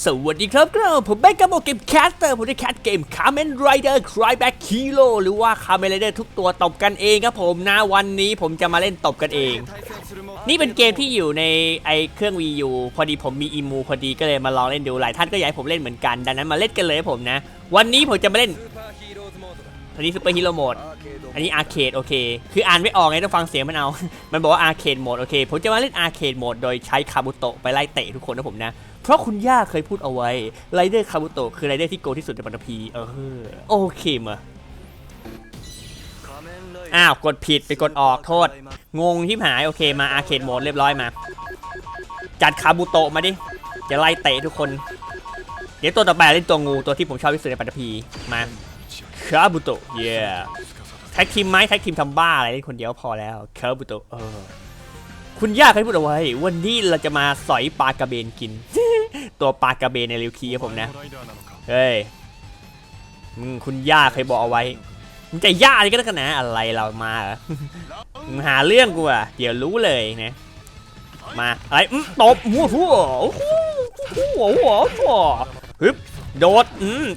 สวัสดีครับครับผมแบงค์กับโมเกมแคสเตอร์ผมได้แคสเกมคา m เมนไรเดอร์ครายแบ็กฮีโร่หรือว่าคา m เมนไรเดอร์ทุกตัวตบกันเองครับผมนะวันนี้ผมจะมาเล่นตบกันเอง นี่เป็นเกมที่อยู่ในไอเครื่อง Wii U พอดีผมมีอีมูพอดีก็เลยมาลองเล่นดูหลายท่านก็อยากให้ผมเล่นเหมือนกัน ดังนั้นมาเล่นกันเลยครับผมนะ วันนี้ผมจะมาเล่น อันนี้ซูเปอร์ฮีโร่โหมด อันนี้อาร์เคดโอเค คืออ่านไม่ออกไงต้องฟังเสียงมันเอา มันบอกว่าอาร์เคดโหมดโอเค ผมจะมาเล่นอาร์เคดโหมดโดยใช้คาบุโตะไปไล่เตะทุกคนนะผมนะ เพราะคุณย่าเคยพูดเอาไว้ไรเดอร์คาบุโตะคือไรเดอร์ที่โกงที่สุดในปัตตภีเออ โอเคมาอ้าว กดผิดไปกดออกโทษ งงที่หาย โอเคมาอาร์เคดโหมดเรียบร้อยมา จัดคาบุโตะมาดิ จะไล่เตะทุกคน เดี๋ยวตัวต่อไปเล่นตัวงูตัวที่ผมชอบที่สุดในปัตตภีมา คาบุโตะเย้แท็กทีมไหมแท็กทีมทำบ้าอะไรคนเดียวพอแล้วคาบุโตะเออคุณย่าเคยพูดเอาไว้ วันนี้เราจะมาสอยปลากระเบนกิน ตัวปลากระเบนในริวคีครับผมนะ เฮ้ยมึงคุณย่าเคยบอกเอาไว้มึงจะย่าอะไรก็ได้กันนะอะไรเรามาเหรอมึงหาเรื่องกูอะเดี๋ยวรู้เลยนะ มาอะไรตบหัวทั่วโอ้โหหัวหัวทั่วฮึบโดด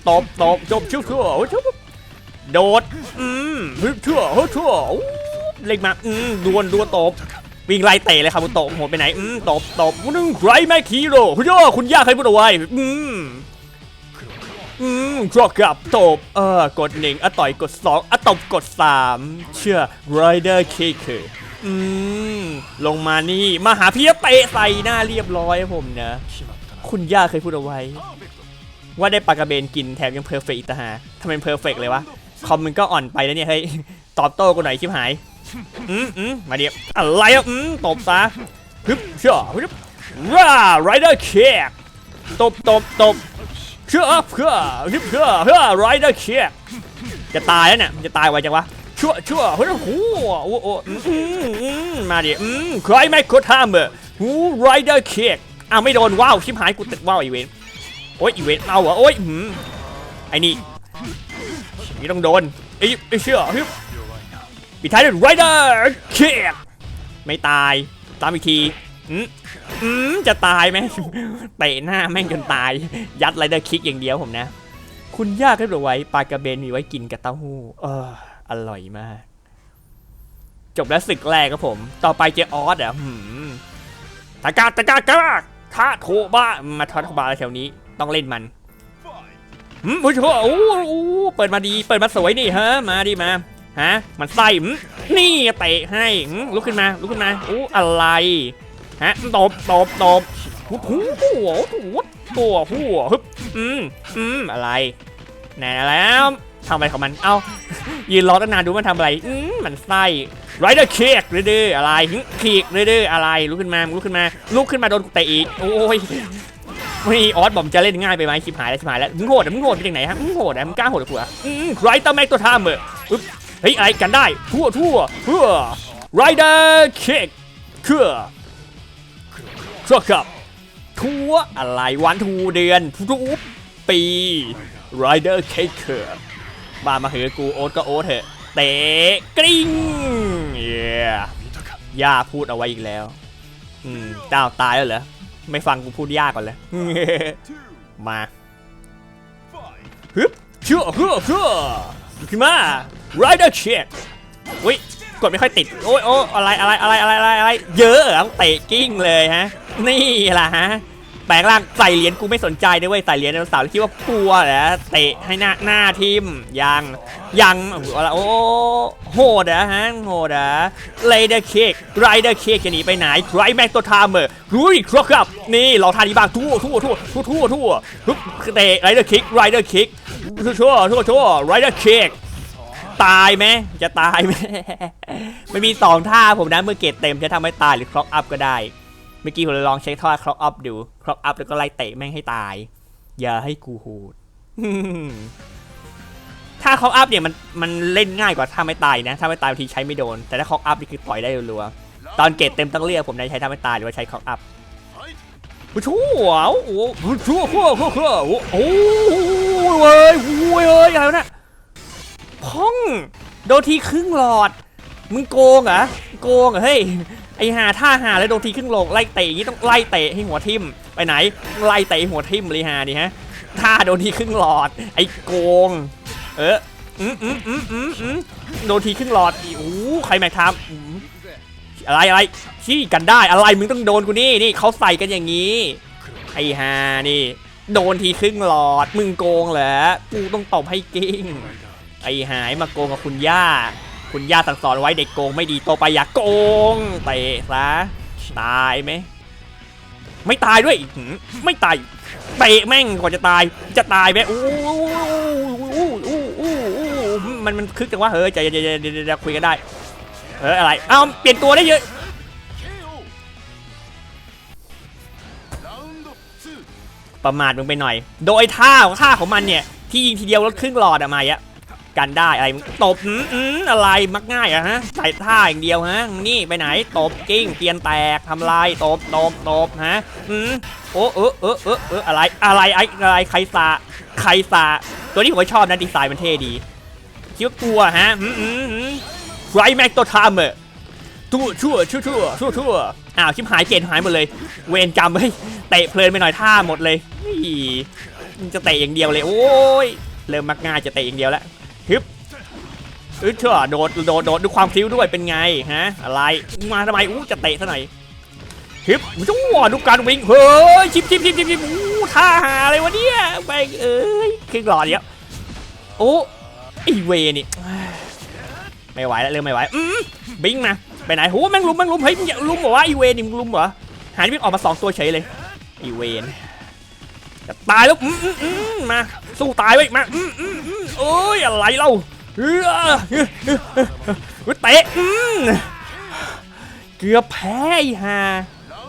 ตบตบจบชั่วทั่วโอ้ชั่ว โดด อืมฮึบทั่วฮึบทั่วโอ้เล็กมา อืมดวนดวนตบ วิ่งไล่เตะเลยครับคุณโตะโหดไปไหน อืมตบตบนึงไรแม่คีโร่คุณย่าคุณย่าใครพูดเอาไว้ อืมอืมดรอกับตบ เออกดหนึ่งอะต่อยกดสองอะตบกดสามเชื่อไรเดอร์เคคืออืม ลงมานี่ มาหาพี่เตะใส่หน้าเรียบร้อยครับผมนะ คุณย่าเคยพูดเอาไว้ ว่าได้ปลากระเบนกินแถมยังเพอร์เฟกต์อีกต่างหากทำไมเพอร์เฟกต์เลยวะ คอมมันก็อ่อนไปแล้วเนี่ยเฮ้ยตอบโต้กูหน่อยชิบหายอืมอืมมาเดี๋ยวอะไรอะอืมตบซะฮึบเชื่อฮึบว้าไรเดอร์เคกตบตบตบเชื่อเพื่อฮึบเพื่อเพื่อไรเดอร์เคกจะตายแล้วเนี่ยจะตายไวจังวะชั่วชั่วเฮ้ยโอ้โหโอ้โหอืมอืมอืมมาดิอืมใครไม่กดทำเออหูไรเดอร์เคกอ้าวไม่โดนว้าวชิบหายกูติดว้าวอีเวนโอ้ยอีเวนเอาเหรอโอ้ยหืมไอ้นี่ นี่ต้องโดนไอ้ไอ้เชื่อฮึบปิดท้ายด้วยไรเดอร์เคกไม่ตายตามอีกทีอืมอืมจะตายไหมเตะหน้าแม่งจนตาย ยัดไรเดอร์คิกอย่างเดียวผมนะ คุณย่าก็บอกไว้ปลากระเบนมีไว้กินกับเต้าหู้เอออร่อยมาก จบแล้วศึกแรกครับผม ต่อไปเจออสอะตะกาตะกากาทาโทบ้ามาท้าโทบาแถวนี้ต้องเล่นมัน อืมโอ้โหโอ้โหเปิดมาดี เปิดมาสวยนี่ฮะ มาดิมา ฮะ มันไส้อืมนี่เตะให้อืมลุกขึ้นมา ลุกขึ้นมาอู้อะไร ฮะ ตบ ตบ ตบหัวหัวหัวหัวหัวฮึบอืมอืมอะไรแน่แล้วทำอะไรของมัน เอ้า ยืนรอตั้งนานดูมันทำอะไร อืมมันไส้ไรเดอร์เคกดื้อยๆอะไรขีกดื้อยๆอะไร ลุกขึ้นมา ลุกขึ้นมา ลุกขึ้นมาโดนเตะอีก โอ้ย ไม่ออสบอมจะเล่นง่ายไปไหมชิบหายแล้วชิบหายแล้วมึงโหดอะมึงโหดเป็นยังไงฮะมึงโหดอะมึงกล้าโหดกับกูอะอืมไรเตอร์แม็กตัวท่าเมอปึ๊บเฮ้ยอะไรกันได้ทั่วทั่วเพื่อไรเดอร์เคิกเคือครครับทั่วอะไรวันทูเดือนทุกปีไรเดอร์เคิกเคือมามาเหอกูโอ๊ตก็โอ๊ตเถอะเตะกริ้งเย้ย่าพูดเอาไว้อีกแล้วอืมเจ้าตายแล้วเหรอ ไม่ฟังกูพูดยากก่อนเลย มาฮึบเชื่อเชื่อเชื่อขึ้นมา rider check อุ้ยกดไม่ค่อยติด โอ้ยโอ้อะไรอะไรอะไรอะไรอะไรอะไรเยอะเหรอเตะกิ้งเลยฮะ นี่ล่ะฮะ แปลงร่างใส่เหรียญกูไม่สนใจด้วยเวยใส่เหรียญไดโนเสาร์คิดว่ากลัวเหรอเตะให้หน้าหน้าทิมยังยังโอ้โหโหดอะฮะโหดอะเลเดอร์เค้กไรเดอร์เค้กจะหนีไปไหนใครแม็กตัวทามเมอร์รุยครครับนี่ลองทานนี้บ้างทั่วทั่วทั่วทั่วทั่วทั่วฮึบเตะไรเดอร์คิกไรเดอร์คิกทั่วทั่วทั่วไรเดอร์เค้กตายไหมจะตายไหมไม่มีสองท่าผมนะเมื่อเกตเต็มจะทำให้ตายหรือคล็อกอัพก็ได้ มื่อกี้ผมเลยลองเช็คท่าคล็อกอัพดูคล็อกอัพแล้วก็ไล่เตะแม่งให้ตาย อย่าให้กูโหดถ้าคล็อกอัพเนี่ยมันมันเล่นง่ายกว่าถ้าไม่ตายนะ ถ้าไม่ตายบางทีใช้ไม่โดน แต่ถ้าคล็อกอัพนี่คือต่อยได้รัวๆตอนเกตเต็มต้องเรียกผมนะใช้ถ้าไม่ตายหรือว่าใช้คล็อกอัพโอ้โหโอ้โหชั่วชั่วชั่วชั่วโอ้โหเว้ยเว้ยเฮ้ยอะไรวะเนี่ยพ่องโดนทีครึ่งหลอด มึงโกงเหรอโกงเหรอเฮ้ย ไอหาท่าหาแล้วโดนทีครึ่งลงไล่เตะอย่างนี้ต้องไล่เตะให้หัวทิ่มไปไหนไล่เตะหัวทิ่มเลยฮะนี่ฮะท่าโดนทีครึ่งหลอด ไอโกง เอออืมอืมอืมอืมอืมโดนทีครึ่งหลอดอีโอ้ใครแม็กทำอืมอะไรอะไรชี้กันได้อะไรมึงต้องโดนกูนี่นี่เขาใส่กันอย่างนี้ ไอฮานี่ โดนทีครึ่งหลอด มึงโกงเหรอกูต้องตบให้กิ้งไอหายมาโกงกับคุณย่า คุณย่าสั่งสอนไว้เด็กโกงไม่ดีโตไปอย่าโกงเตะซะตายไหมไม่ตายด้วยไม่ตายเตะแม่งก่อนจะตายจะตายไหมอู้อู้อู้อู้อู้มันมันคึกจังว่าเฮ้ยใจเย็นๆเดี๋ยวคุยกันได้เอออะไรเอ้าเปลี่ยนตัวได้เยอะประมาทมึงไปหน่อย โดยท่าท่าของมันเนี่ย ที่ยิงทีเดียวลดครึ่งหลอดอะมาอะ กันได้อะไรตบอืมอืมอะไรมักง่ายอะฮะใส่ท่าอย่างเดียวฮะ นี่ไปไหนตบกิ้งเตียนแตกทำลายตบตบตบฮะอืมโอ้เออเออเออเอออะไรอะไรไอ้อะไรใครสาใครสาตัวนี้ผมก็ชอบนะดีไซน์มันเท่ดีคิดว่ากลัวฮะอืมอืมอืมไรแม็กตัวทามเมอร์ทั่วชั่วชั่วชั่วชั่วชั่วอ้าวชิบหายเกณฑ์หายหมดเลย เวรจำเฮ้ยเตะเพลินไปหน่อยท่าหมดเลยจะเตะอย่างเดียวเลย โอ้ยเริ่มมักง่ายจะเตะอย่างเดียวแล้ว ฮึบอึดเถอะโดดโดดโดดดูความพลิ้วด้วยเป็นไงฮะอะไรมาทำไมอู้จะเตะซะหน่อยฮึบจู้ดูการวิ่งเฮ้ยชิบชิบชิบชิบชิบอู้ท่าหาอะไรวะเนี่ยไปเอ้ยขึ้นหลอดเดียโอ้ไอเวนี่ไม่ไหวแล้วเริ่มไม่ไหวอืมบิงมาไปไหนโหแม่งลุมแม่งลุมเฮ้ยมึงอย่าลุมเหรอวะไอเวนี่มึงลุมเหรอหายวิ่งออกมาสองตัวเฉยเลยไอเวนจะตายแล้วอืมอืมมาสู้ตายไว้มาอืมอืมอืม โอ้ยอะไรเล่าเฮ้ยเตะอืมเกือบแพ้ไอ้ห่า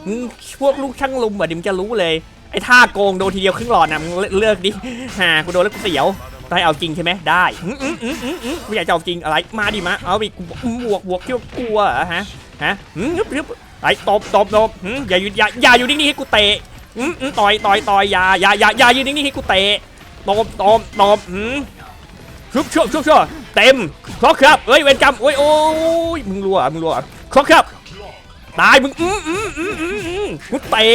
มึงพวกลูกช่างลุมอะดิมจะรู้เลย ไอ้ท่าโกงโดนทีเดียวครึ่งหลอดนะมึงเลิกดิห่ากูโดนแล้วกูเสียวได้เอาจริงใช่ไหมได้ไม่อยากจะเอาจริงอะไรมาดิมาเอาไปบวกบวกเที่ยวกลัวฮะฮะอืมยึบยึบไอ้ตบตบตบอย่าอยู่อย่าอย่าอยู่นิ่งๆให้กูเตะต่อยต่อยต่อยอย่าอย่าอย่าอย่ายู่นิ่งๆให้กูเตะตบตบตบ ชุบชุบชุบชุบเต็มครบครับเอ้ยเวรกรรมโอ้ยโอ้ยมึงรัวมึงรัวครบครับตายมึงอืมอืมอืมอืมอืมกูเตะ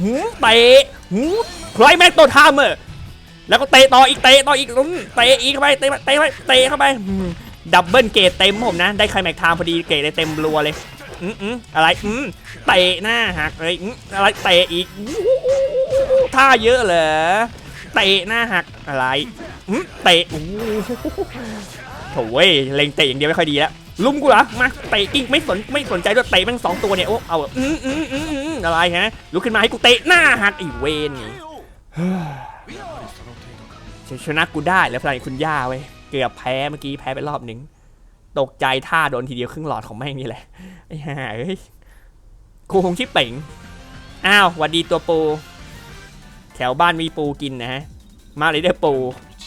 หืมเตะหืมใครแม่งตัวทามเออแล้วก็เตะต่ออีกเตะต่ออีกอืมเตะอีกเข้าไปเตะเตะเข้าไปเตะเข้าไปดับเบิลเกตเต็มผมนะ ได้ใครแม็กทามพอดีเกตเลยเต็มรัวเลยอืมอืมอะไรอืมเตะหน้าหักเลยอืมอะไรเตะอีกท่าเยอะเหรอเตะหน้าหักอะไร เตะอู้โถ่เว้ยเล็งเตะอย่างเดียวไม่ค่อยดีแล้วลุมกูเหรอมาเตะกิ้งไม่สนไม่สนใจด้วยเตะม่งสองตัวเนี่ยโอ้เอาอืมอืมอืมอืมอะไรฮะลุกขึ้นมาให้กูเตะหน้าหักไอ้เวนนี่ชนะกูได้แล้วพลังคุณย่าเว้ยเกือบแพ้เมื่อกี้แพ้ไปรอบหนึ่งตกใจท่าโดนทีเดียวครึ่งหลอดของแม่งนี่แหละไอ้ห่าเอ้ยครูคงชิปเป่งอ้าวหวัดดีตัวปู แถวบ้านมีปูกินนะฮะ มาเลยได้อปู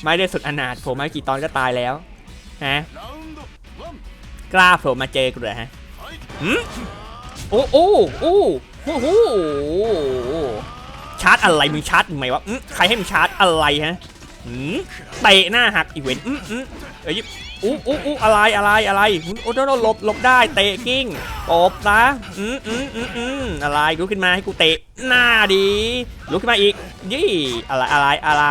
ไม่ได้สุดอนาถผมมากี่ตอนก็ตายแล้วฮะกล้าผมมาเจอกูเหรอฮะหืมโอ้โอ้โอ้โอ้โหชาร์จอะไรมึงชาร์จไหมวะอืมใครให้มึงชาร์จอะไรฮะอืมเตะหน้าหักอีเวนต์อืมอืมเอ้ย อู้อู้อู้อะไรอะไรอะไรโอ้โดนหลบหลบได้เตะกิ้งตบนะอืมอืมอืมอืมอะไรลุกขึ้นมาให้กูเตะหน้าดีลุกขึ้นมาอีกยี่อะไรอะไรอะไร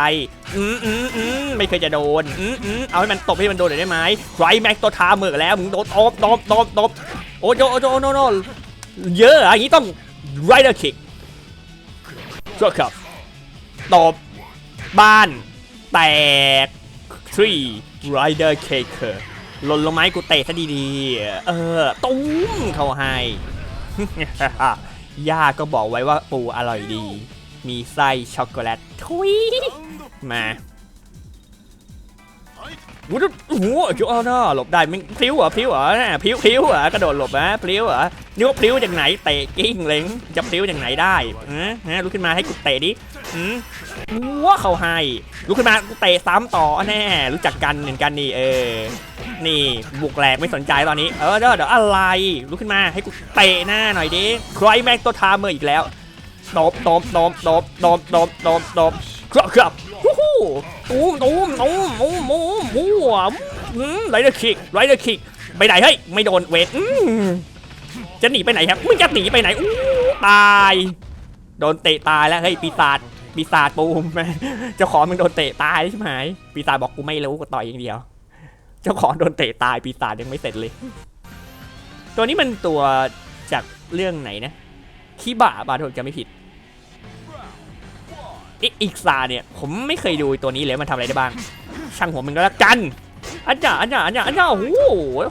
อืมอืมอืมไม่เคยจะโดนอืมอืมเอาให้มันตบให้มันโดนหน่อยได้ไหมไรแม็กตัวทาเมือกแล้วมึงโดนตบตบตบตบโอ้โจโอ้โจโนโนเยอะอะอย่างนี้ต้องไรเดอร์คิกก็ครับตบบ้านแตก three rider caker หล่นลงไม้กูเตะซะดีๆ เออ ตุ้มเขาให้ ย่าก็บอกไว้ว่าปูอร่อยดี มีไส้ช็อกโกแลตทุยมา วูดโอ้โหจุอ้อน่าหลบได้มึงพลิ้วเหรอพลิ้วเหรอน่ะพลิ้วพลิ้วเหรอกระโดดหลบนะพลิ้วเหรอนี่ว่าพลิ้วจากไหนเตะกิ้งเลยจะพลิ้วจากไหนได้ฮะฮะลุกขึ้นมาให้กูเตะดิอืมว้าเขาให้ลุกขึ้นมากูเตะซ้ำต่อแน่ รู้จักกันเหมือนกันนี่เออ นี่บุกแหลกไม่สนใจตอนนี้เออเดี๋ยวเดี๋ยวอะไรลุกขึ้นมาให้กูเตะหน้าหน่อยดิใครแม็กตัวทามเมอร์อีกแล้วตบตบตบตบตบตบตบตบครับครับ ฮู้ฮู้ตูมตูมตูมตูมตูมมั่วอืมไรเดอร์คิกไรเดอร์คิกไปไหนเฮ้ยไม่โดนเวทอืมจะหนีไปไหนครับมึงจะหนีไปไหนอู้ตาย โดนเตะตายแล้วเฮ้ยปีศาจปีศาจปูมเจ้าของมึงโดนเตะตายใช่ไหมปีศาจบอกกูไม่รู้กูต่อยอย่างเดียว เจ้าของโดนเตะตายปีศาจยังไม่เสร็จเลย ตัวนี้มันตัวจากเรื่องไหนนะคิบะบาโทจะไม่ผิด อีกซาเนี่ย ผมไม่เคยดูตัวนี้เลยมันทำอะไรได้บ้าง ช่างหัวมึงก็แล้วกันอันจ่าอันจ่าอันจ่าอันจ่าโอ้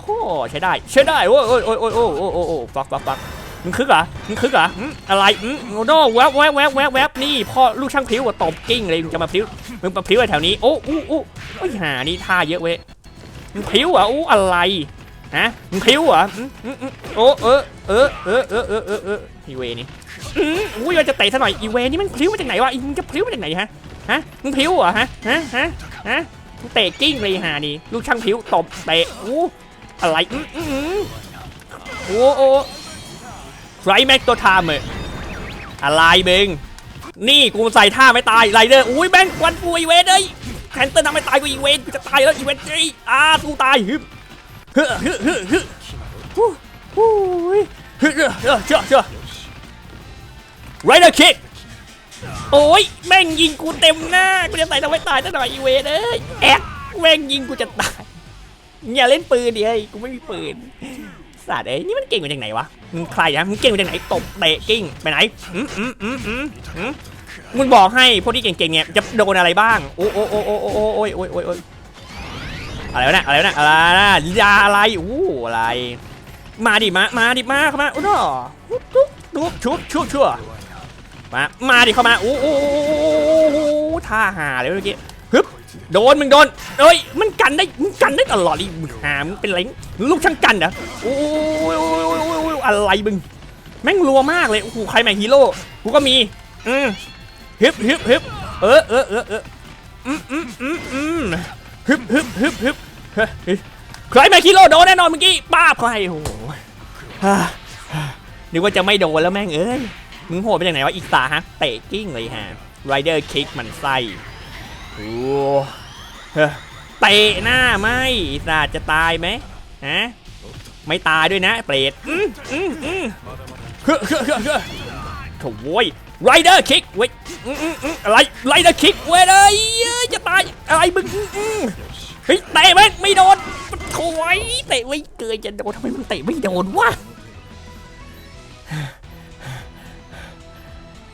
โหใช้ได้ใช้ได้โอ้ยโอ้ยโอ้ยโอ้ยโอ้ยโอ้ยโอ้ฟักฟักฟักมึงคึกเหรอมึงคึกเหรออะไรอืมโน่แวบแวบแวบแวบแวบนี่พ่อลูกช่างพิ้ว่าตบกิ้งเลยมึงจะมาพิ้วมึงมาพลิ้วแถวนี้โอ้อู้อู้ไอ้ห่านี่ท่าเยอะเว้ยมึงพิ้วเหรออู้อะไรฮะมึงพิ้วเหรอืโอ้เออเออเออเออเออเออเออเวนี่ อืมอุ้ยมันจะเตะซะหน่อยอีเวนี่มันพลิ้วมาจากไหนวะอีมึงจะพลิ้วมาจากไหนฮะฮะมึงพลิ้วเหรอฮะฮะฮะฮะเตะกิ้งเลยหานี่ลูกช่างผิวตบเตะอู้อะไรอืออืออื้อโอ้โอ้ไรแม็กตัวทามเอออะไรเบงนี่กูใส่ท่าไม่ตายไรเดอร์อุ้ยแบงควันกูอีเวนเอ้ยแคนเตอร์ทำไม่ตายกูอีเวนกูจะตายแล้วอีเวนเอ้ยอ้ากูตายฮึบฮึฮึฮึฮึฮู้ฮู้ฮึเชื่อเชื่อเชื่อเชื่อ ไรเดอร์คิกโอ้ยแม่งยิงกูเต็มหน้ากูจะตายทำไมตายตั้งหน่อยอีเวนเอ้ยแอกแม่งยิงกูจะตายอย่าเล่นปืนดิเฮ้ยกูไม่มีปืนสัตว์เอ้ยนี่มันเก่งมาจากไหนวะมึงใครอะมึงเก่งมาจากไหนตบเตะกิ้งไปไหนอืมอืมอืมอืมอืมมึงบอกให้พวกที่เก่งๆเนี่ยจะโดนอะไรบ้างโอ้โอ้โอ้โอ้โอ้โอ้โอ้ยโอ้ยโอ้ยโอ้ยอะไรวะเนี่ยอะไรวะเนี่ยอะไรนะยาอะไรอู้อะไร มาดิมามาดิมาเข้ามาอุ้ดทุบทุบทุบชุบชุบชั่ว มา มาดิเข้ามาโอ้โหท่าหาเลยเมื่อกี้ฮึบโดนมึงโดนเอ้ยมันกันได้มึงกันได้ตลอดดิมึงหามึงเป็นไรมึงลูกช่างกันเหรอโอ้ยอะไรมึงแม่งรัวมากเลยโอ้โหใครแม่งฮีโร่กูก็มีอืมฮึบฮึบฮึบเออเออเออเอออืมอืมอืมอืมฮึบฮึบฮึบฮึบใครแม่งฮีโร่โดนแน่นอนเมื่อกี้ป้าบใครโอ้โหฮ่านึกว่าจะไม่โดนแล้วแม่งเอ้ย มึงโหดไปจากไหนวะอีกตาฮะเตะกิ้งเลยฮะไรเดอร์คิกมันไส้โอ้เฮ้อเตะหน้าไม่อีสาจะตายไหมฮะไม่ตายด้วยนะเปรตอืมอืมอืมเฮ้อเฮ้อเฮ้อเฮ้อโถ่โว้ยไรเดอร์คิกเว้ยอืมอืมอืมอะไรไรเดอร์คิกเว้ยเลยเอ้ยจะตายอะไรมึงอืมอืมเฮ้ยเตะแม่งไม่โดนโถ่ยเตะไม่เกินจะโดนทำไมมึงเตะไม่โดนวะ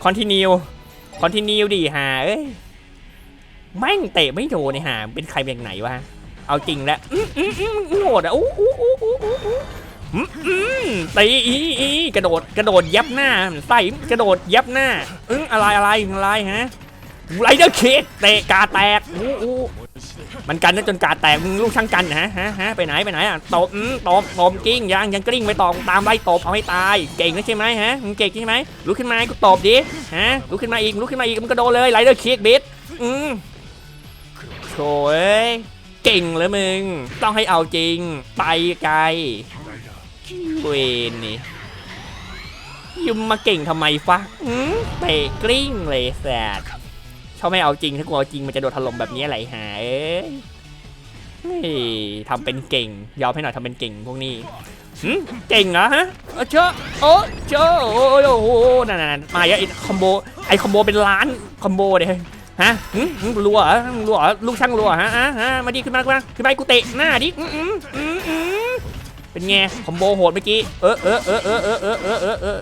อนติเนียคอนติเนียดีหาเอ้ยแม่งเตะไม่โดนในหาเป็นใครเป็นไหนวะเอาจริงแล้วอื้ออื้ออื้ออื้อโหดอะอู้อู้อู้อู้อู้อู้อื้ออื้อตีอีอีกระโดดกระโดดยับหน้าใส่กระโดดยับหน้าอึ้งอะไรอะไรอะไรฮะไรเดอร์เคสเตะกาแตกอู้อู้ มันกันนะจนกาแตกมึงลูกช่างกันนะฮะฮะฮะไปไหนไปไหนอะตบอื้อตบตบกิ้งยังยังกลิ้งไปตอบตามไล่ตบเอาให้ตาย เก่งนะใช่ไหมฮะมึงเก่งใช่ไหมลุกขึ้นมากูตบดิฮะลุกขึ้นมาอีกลุกขึ้นมาอีกมึงกระโดดเลยไรเดอร์เคกบิดอืมโถเอ้ยเก่งเลยมึง ต้องให้เอาจริง ไปไกลเวนนี่ยุมมาเก่งทำไมฟะอืมเตะกลิ้งเลยแสด ชอบไม่เอาจริงถ้ากูเอาจริงมันจะโดนถล่มแบบนี้อะไรหายทำเป็นเก่งยอมให้หน่อยทำเป็นเก่งพวกนี้เก่งเหรอฮะเจ้าโอ้เชอะโอ้โหนั่นๆมาเยอะไอคอมโบไอคอมโบเป็นล้านคอมโบเนี่ยฮะรัวหรัวหรอลูกช่างรัวฮะฮะมาดิขึ้นมาขึ้นมาขึ้นไปกูเตะหน้าดิเป็นไงคอมโบโหดเมื่อกี้เออเออเออเออเออเออเออ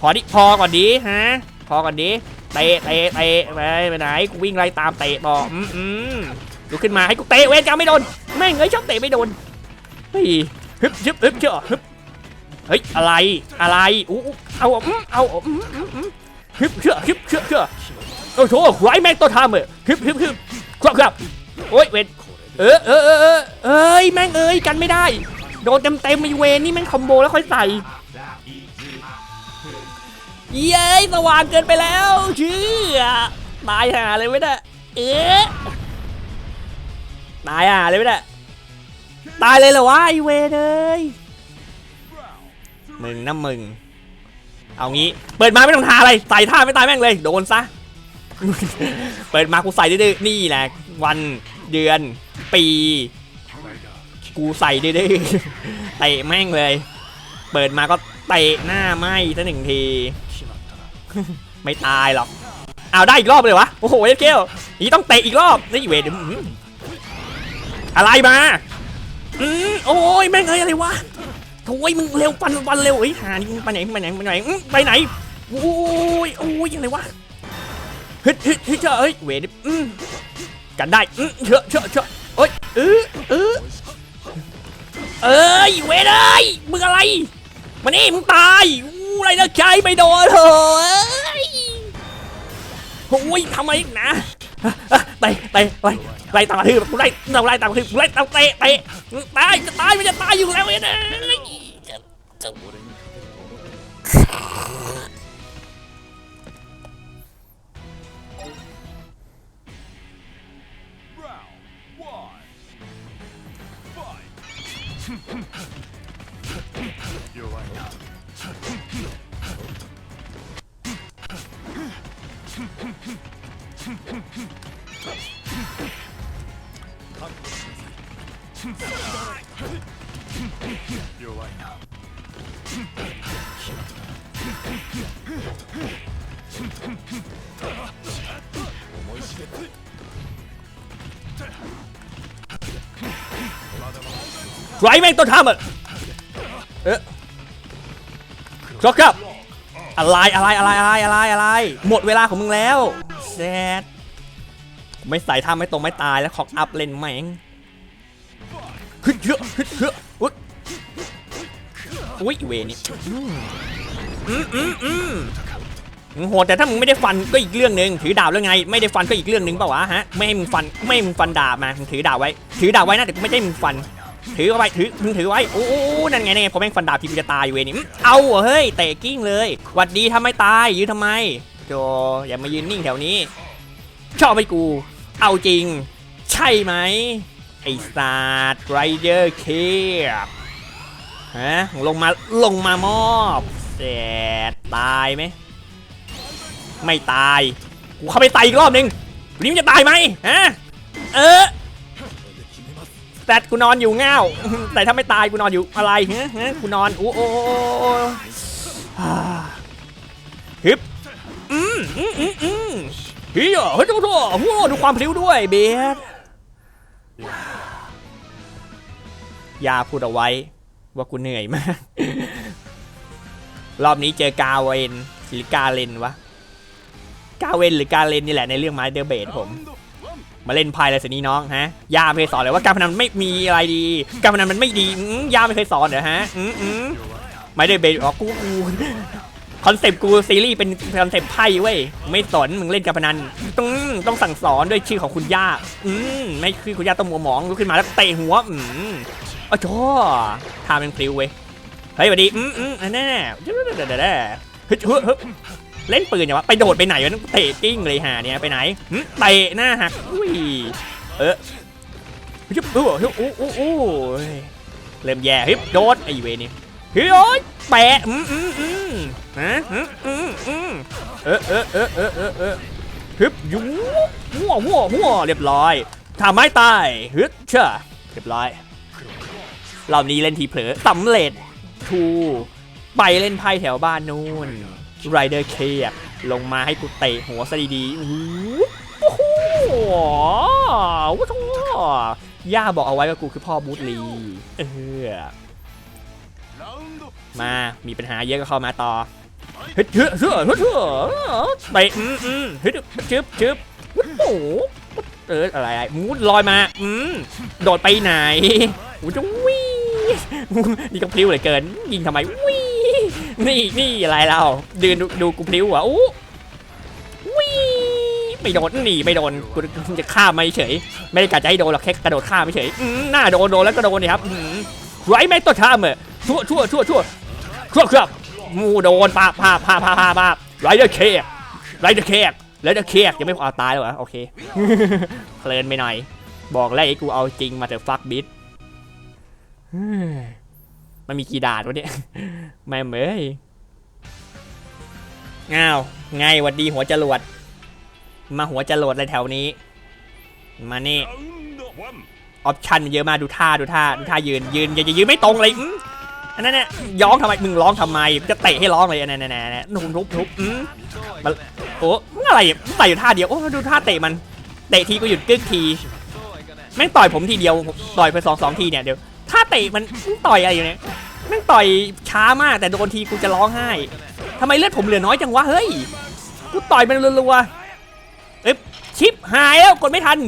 พอดิพอก่อนดีฮะพอก่อนดี เตะเตะเตะไปไปไหนกูวิ่งไล่ตามเตะต่ออืมอืมลุกขึ้นมาให้กูเตะเวนกาไม่โดนแม่งเอ้ยชอบเตะไม่โดนเฮ้ยฮึบฮึบฮึบเจ้าฮึบเฮ้ยอะไรอะไรอู้อู้เอาอืมเอาอืมอืมอืมฮึบเชื่อฮึบเชื่อเชื่อโอ้โหไรแม่งตัวทำเออฮึบฮึบฮึบครับครับโอ้ยเวนเออเออเออเออเอ้ยแม่งเอ้ยกันไม่ได้โดนเต็มเต็มไอเวนนี่แม่งคอมโบแล้วค่อยใส่ เย้ยสว่างเกินไปแล้วเชื่อตายหาเลยไม่ได้เอ๊ะตายหาเลยไม่ได้ตายเลยเหรอวะไอเวเอ้ยมึงนะมึง เอางี้ เปิดมาไม่ต้องทาอะไร ใส่ท่าไม่ตายแม่งเลย โดนซะ เปิดมากูใส่ดื้อนี่แหละ วันเดือนปี กูใส่ดื้อเตะแม่งเลย เปิดมาก็เตะหน้าไหมซะหนึ่งที ไม่ตายหรอกเอาได้อีกรอบเลยวะ โอ้โหเอเกลนี่ต้องเตะอีกรอบ นี่เวทอื้อะไรมา อืมโอ้ยแม่งเอ้ยอะไรวะโถ่ยมึงเร็วปันปันเร็วเฮ้ยหานี่ไปไหนไปไหนไปไหนไปไหนโอ้ยโอ้ยอะไรวะฮึดฮึดฮึดเจ้าเอ้ยเวทอืมกันได้อืมเชอะเชอะเชอะเอ้ยเออเออเอ้ยเวทเอ้ยมึงอะไรมานี่มึงตาย ไรนะใจไม่โดนเลยโอ้ยทำไมนะเตะเตะเตะไล่ตามกระทืบไล่ตาไล่ตามกระทืบไล่ตามเตะเตะตายจะตายมันจะตายอยู่แล้วเว้ย นะไรแม่งต้นทำอะเอ๊ะครับครับ อะไรอะไรอะไรอะไรอะไรอะไร หมดเวลาของมึงแล้วแซดไม่ใส่ท่าไม่ตรงไม่ตายแล้วคอกอัพเลนแม่งขึ้นเยอะขึ้นเยอะอุ๊ยอุ้ยเวนี่อืมอืมอืมโหดแต่ถ้ามึงไม่ได้ฟันก็อีกเรื่องหนึ่งถือดาบแล้วไง ไม่ได้ฟันก็อีกเรื่องหนึ่งเปล่าวะฮะไม่ให้มึงฟันไม่ให้มึงฟันดาบมามึงถือดาบไว้ ถือดาบไว้นะแต่ไม่ได้มึงฟัน ถือเอาไว้ถือมึงถือไว้โอ้โหนั่นไงนั่นไงพอแม่งฟันดาบพี่กูจะตายอยู่เวนี่เอาเห้ยเตะกิ้งเลยหวัดดีทำไมตายยืนทำไมโจอย่ามายืนนิ่งแถวนี้ ชอบไปกู เอาจริง ใช่ไหมไอ้ศาสตร์ไรเดอร์เคปฮะลงมาลงมามอบแสดตายไหมไม่ตาย กูเข้าไปตายอีกรอบหนึ่งวันนี้มันจะตายไหมฮะเออ แต่กูนอนอยู่เง่าแต่ถ้าไม่ตายกูนอนอยู่อะไรฮะฮกูนอนโอ้โอ้โอ้โอ้ฮ่าฮึบอืมอืมอืมอืมเฮียเฮ้ยโถ่โถ่โอ้ดูความพลิ้วด้วยเบสยาพูดเอาไว้ ว่ากูเหนื่อยมาก รอบนี้เจอกาเวนหรือกาเลนวะ กาเวนหรือกาเลนนี่แหละในเรื่องไม้เดอร์เบดผม มาเล่นไพ่อะไรสินี่น้องฮะย่าไม่เคยสอนเลยว่าการพนันไม่มีอะไรดี การพนันมันไม่ดีย่าไม่เคยสอนเหรอฮะอืมไม่ได้เบนอ๋อกูกูคอนเซปต์กูซีรีส์เป็นคอนเซปต์ไพ่เว้ยไม่สอนมึงเล่นการพนันต้องต้องสั่งสอนด้วยชื่อของคุณย่า อืมไม่คือคุณย่าต้องมัวหมองลุกขึ้นมาแล้วเตะหัวอืมอ๋อโจ้ทาเป็นพลิ้วเว้ยเฮ้ยสวัสดีอืมอืมอันแน่เดี๋ยวเดี๋ยวเดี๋ยวเดี๋ยวเฮ้ยเฮ้ย เล่นปืนอย่างวะไปโดดไปไหนวะเตะกิ้งเลยหาเนี่ยไปไหนเตะหน้าหักอุ้ยเออฮึบโอ้โหโอ้โอ้เริ่มแย่ฮึบโดนไอเวนี่เฮ้ยโอ๊ยแปะอืมอืมอืมฮะอืมอืมอืมเออเออเออเออเออเออฮึบยูหัวหัวหัวเรียบร้อยทำไม้ตายฮึบเชื่อเรียบร้อยรอบนี้เล่นทีเผลอสำเร็จทูไปเล่นไพ่แถวบ้านนู่น ไรเดอร์เคกลงมาให้กูเตะหัวซะดีๆโอ้โหว้าวย่าบอกเอาไว้ว่ากูคือพ่อบูธลี เออ มา มีปัญหาเยอะก็เข้ามาต่อฮ้ยเฮ้ยเฮ้ยเฮ้ยเฮ้ยไปอืมอืมฮ้ยชึบชึบโอ้โหเอออะไรมูดลอยมา อืม โดดไปไหนโอ้จะวิ่งนี่ก็พลิ้วเหลือเกิน ยิงทำไมวิ่ง นี่นี่อะไรเราดืนดูกูพลิ้วอะอู้วิไม่โดนหนีไม่โดนกูจะฆ่าไม่เฉย ไม่ได้กะจะให้โดนหรอกแค่กระโดดข้าไม่เฉยหน้าโดนโดนแล้วก็โดนนี่ครับอืมไรแม่ตัวท่ามเออชั่วชั่วชั่วชั่วชั่วครับมูโดนปาปาปาปาปาปาไรเดอร์เคกไรเดอร์เคกไรเดอร์เคกยังไม่พอตายแล้วเหรอโอเคเพลินไปหน่อย บอกแล้วไอ้กูเอาจริงมาแต่ฟักบิท มันมีกี่ด่านวะเนี่ยแม่เมยง้าวไงหวัดดีหัวจรวด มาหัวจรวดอะไรแถวนี้ มานี่ออปชันมันเยอะมากดูท่าดูท่าดูท่ายืนยืนอย่าอย่ายืนไม่ตรงเลยอืมอันนั้นเนี่ยย้องทำไมมึงร้องทำไมจะเตะให้ร้องเลยอันนั้นนั่นนั่นทุบทุบทุบอืมโอ้มึงอะไรอะมึงต่อยู่ท่าเดียวโอ้ดูท่าเตะมันเตะทีก็หยุดกึกทีแม่งต่อยผมทีเดียวต่อยไปสองสองทีเนี่ยเดี๋ยว ท่าเตะมันมึงต่อยอะไรอยู่เนี่ยแม่งต่อยช้ามากแต่โดนทีกูจะร้องไห้ทำไมเลือดผมเหลือน้อยจังวะเฮ้ยกูต่อยมันรัวๆเอ๊ะชิปหายแล้วกดไม่ทัน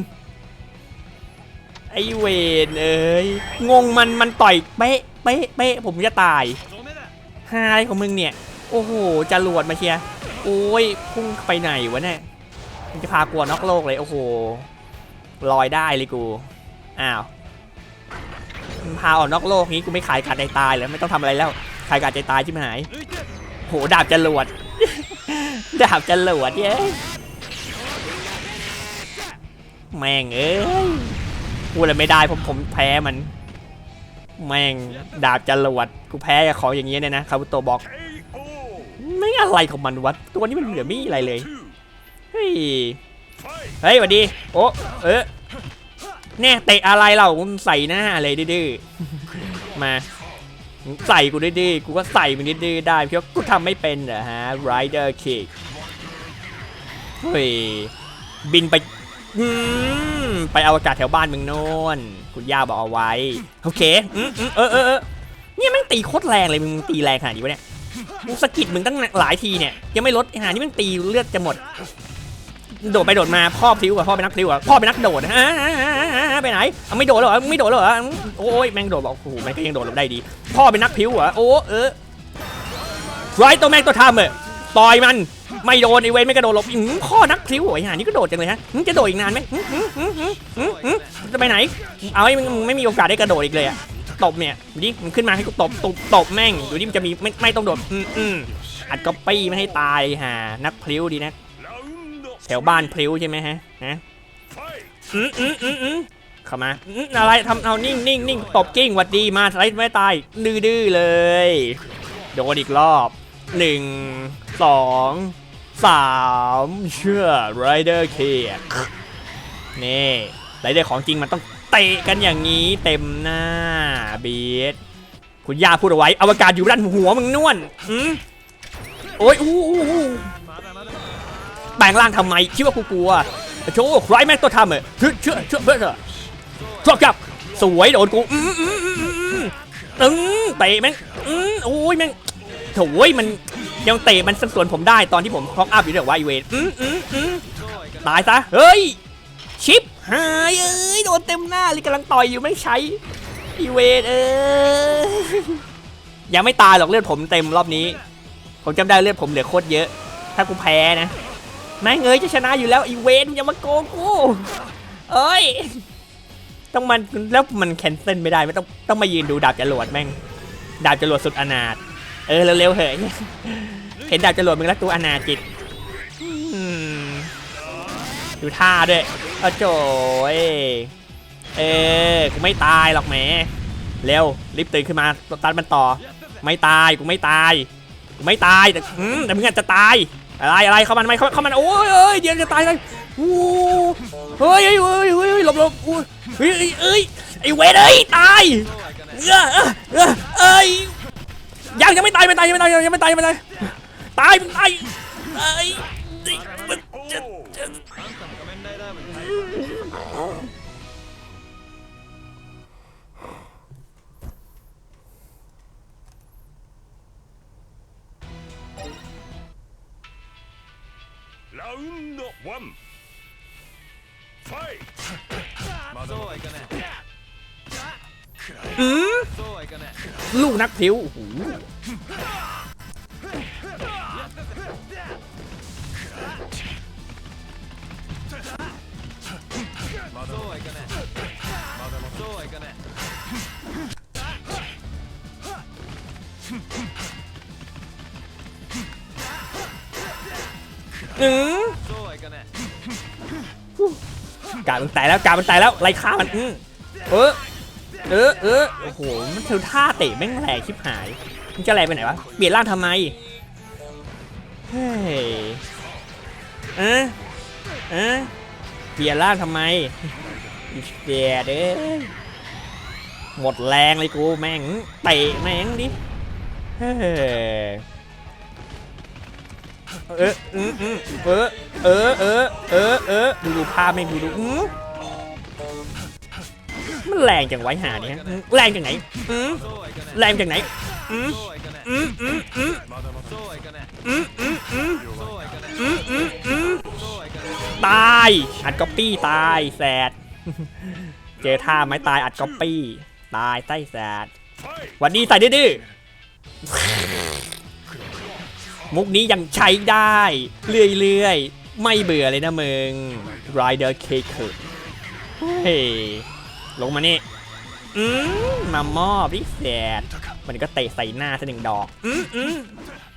ไอเวนเอ้ยงงมันมันต่อยเป๊ะเป๊ะเป๊ะผมจะตายหาอะไรของมึงเนี่ย โอ้โหจรวดมาเชียร์โอ้ยพุ่งไปไหนวะเนี่ยมันจะพากลัวนอกโลกเลยโอ้โหลอยได้เลยกูอ้าว พาออกนอกโลกงี้กูไม่ขายการใจตายแล้วไม่ต้องทำอะไรแล้วขายการใจตายใช่ไหมหายโหดาบจรวดดาบจรวดเย้ยแม่งเอ้ยพูดอะไรไม่ได้ผมผมแพ้มัน แม่งดาบจรวดกูแพ้กับของอย่างเงี้ยเนี่ยนะคาบุโตบอก ไม่อะไรของมันวะตัวนี้มันเหลือไม่มีอะไรเลยเฮ้ยเฮ้ยสวัสดี โอ้เออ แน่เตะอะไรเราใส่หน้าอะไรดื้อๆมาใส่กูดื้อๆกูก็ใส่มันดื้อๆได้เพราะกูทำไม่เป็นเหรอฮะ Rider Kick เฮ้ยบินไปไปอวกาศแถวบ้านมึงโน่นคุณย่าบอกเอาไว้ โอเคเออเออเออเนี่ยแม่งตีโคตรแรงเลยมึงตีแรงขนาดนี้วะเนี่ยกูสกิดมึงตั้งหลายทีเนี่ยยังไม่ลดอ้หานี่มันตีเลือดจะหมด โดดไปโดดมาพ่อพลิ้วอะพ่อเป็นนักพลิ้วอะพ่อเป็นนักโดดฮะไปไหนไม่โดดหรอไม่โดดหรอโอ้ยแม่งโดดบอกโอ้โหแมันก็ยังโดดลงได้ดี พ่อเป็นนักพลิ้วเหรอโอ้เออไรตัวแม่งตัวทำเออต่อยมันไม่โดนไอเวนไม่กระโดดหลบอื้อพ่อนักพลิ้วโอ้ยหานี่ก็โดดจังเลยฮะจะโดดอีกนานไหมจะไปไหน เอาให้มึงไม่มีโอกาสได้กระโดดอีกเลยอะตบเนี่ยดิมันขึ้นมาให้กูตบตบตบแม่งดูดิมันจะมีไม่ไม่ต้องโดดอืมอืมอัดก๊อปปี้ไม่ให้ตายฮะนักพลิ้วดีนะ แถวบ้านพลิ้วใช่ไหมฮะฮะอืมอืมอืมอืมเข้ามาอืมอะไรทำเอานิ่งนิ่งนิ่งตบกิ้งหวัดดีมาไรไม่ตายดื้อดื้อเลยโดนอีกรอบหนึ่งสองสามเชื่อไรเดอร์เคนี่ไรเดอร์ของจริงมันต้องเตะกันอย่างนี้เต็มหน้าบีดคุณย่าพูดเอาไว้อวกาศอยู่ด้านหัวมึงน่วนอืมโอ้ยอู้อู้อู้ แปลงร่างทำไมคิดว่ากูกลัวโชว์ใครแม่งตัวทำเออเชื่อเชื่อเชื่อเพื่อนเถอะชอบจับสวยโดนกูอืมอืมอืมอืมตึงเตะแม่งอืมโอ้ยแม่งโถ่ยมันยังเตะมันสังส่วนผมได้ตอนที่ผมคล็อกอัพอยู่เดี๋ยวว่าอีเวนอืมอืมอืมตายซะเฮ้ยชิปหายเอ้ยโดนเต็มหน้าเลยกำลังต่อยอยู่ไม่ใช้อีเวนเอ้ยยังไม่ตายหรอกเลือดผมเต็มรอบนี้ ผมจำได้เลือดผมเหลือโคตรเยอะ ถ้ากูแพ้นะ แม่งเอ้ยจะชนะอยู่แล้วอีเวนอย่ามาโกงกู เอ้ย ต้องมันแล้วมันแคนเซิลไม่ได้ไม่ต้องต้องมายืนดูดาบจรวดแม่ง ดาบจรวดสุดอนาถเออเร็วๆเหอะเห็นดาบจรวดมึงแล้วตัวอนาจิตดูท่าด้วยเอ้โจยเออกูไม่ตายหรอกแหมเร็วรีบตื่นขึ้นมาตัดมันต่อ ไม่ตายกูไม่ตายกูไม่ตายแต่แต่มึงอาจจะตาย อะไรอะไรเข้ามันไหมเข้าเข้ามันโอ้ยเอ้ยเดี๋ยวจะตายเลยโอ้เฮ้ยเฮ้ยเฮ้ยเฮ้ยหลบหลบอู้เฮ้ยเฮ้ยเอ้ยไอ้เวทเอ้ยตายเออเออเออเอ้ยยังยังไม่ตายไม่ตายยังไม่ตายยังไม่ตายยังไม่ตายตายมึงตายเอ้ย ラウンドワンファイそうはいかね อืม そうはいかね ลูกนักพลิ้วโอ้โห อือกามันแตกแล้วกามันแตกแล้วไล่ฆ่ามันอือเออเออเออโอ้โหมันเธอท่าเตะแม่งแรงชิบหายมันจะแรงไปไหนวะเปลี่ยนร่างทำไมเฮ้ยเออเออเปลี่ยนร่างทำไมเดียดเอ้หมดแรงเลยกูแม่งเตะแม่งดิเฮ้ เอออืมอืมเออเออเออเออดูดูภาพไม่ดูดูมันแรงจังไว้หาเนี่ยอืแรงจากไหนอืมแรงจากไหนอืมอืมอืมอืมอืมอืมอืมอืมอืมอืมตายอัดก๊อปปี้ตายแสดเจอท่าไม่ตายอัดก๊อปปี้ตายไต้แสดวันดีใส่ดื้อ มุกนี้ยังใช้ได้ เรื่อยๆ ไม่เบื่อเลยนะมึง Rider Cake เฮ้ลงมานี่อืมมามอบดิแสดมันก็เตะใส่หน้าซะหนึ่งดอก อืมอืม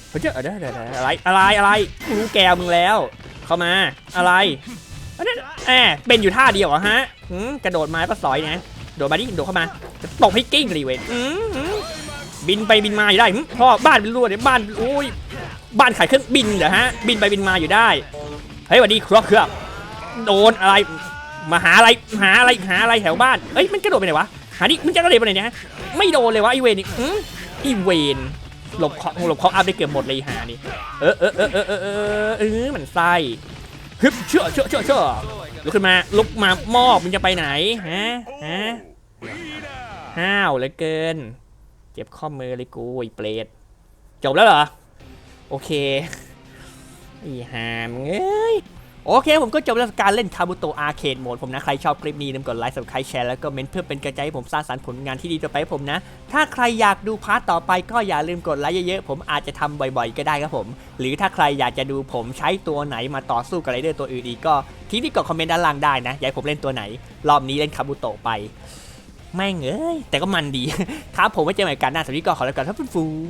เฮ้ยเดี๋ยวเดี๋ยวอะไรอะไรอะไรรู้แกวมึงแล้ว เข้ามา อะไรอันนั้นแอบเป็นอยู่ท่าเดียวเหรอฮะกระโดดมาก็สอยนะโดดมาดิโดดเข้ามาจะตบให้กิ้งเลยเว้ยบินไปบินมาอยู่ได้พ่อบ้านเป็นรั่วเนี่ยบ้านโอ้ย บ้านขายเครื่องบินเหรอฮะ บินไปบินมาอยู่ได้ เฮ้ยวันนี้ครัเครือโดนอะไรมาหาอะไรหาอะไรหาอะไรแถวบ้านเอ้ยมันกระโดดไปไหนวะหานี่มันจะกระโดดไปไหนเนี่ยไม่โดนเลยวะไอเวนนี่ไอเวนหลบเคาหลบเคาอัพได้เกือบหมดเลยหานี่เออเออเออเออเออเออเออมันไส้ฮึบเชื่อเชื่อเชื่อเชื่อลุกขึ้นมาลุกมามอบมันจะไปไหนฮะฮะห้าวเหลือเกิน เจ็บข้อมือเลยกูไอเปรตจบแล้วเหรอ โอเคอีหามเอ้ยโอเค ผมก็จบแล้วการเล่นคาบุโตอาร์เคดโหมดผมนะ ใครชอบคลิปนี้ลืมกดไลค์สับสไครต์แชร์แล้วก็เมนเพื่อเป็นกำลังใจให้ผมสร้างสรรค์ผลงานที่ดีต่อไปผมนะ ถ้าใครอยากดูพาร์ทต่อไปก็อย่าลืมกดไลค์เยอะๆ ผมอาจจะทำบ่อยๆ ก็ได้ครับผม หรือถ้าใครอยากจะดูผมใช้ตัวไหนมาต่อสู้กับไรเดอร์ตัวอื่นอีกก็ทิ้งที่กดคอมเมนต์ด้านล่างได้นะอยากผมเล่นตัวไหน รอบนี้เล่นคาบุโตไปแม่งเอ้ยแต่ก็มันดี ครับผมไว้เจอกันใหม่กันหน้าสวัสดีก็ขอแล้วกันครับเพื่อนฟูง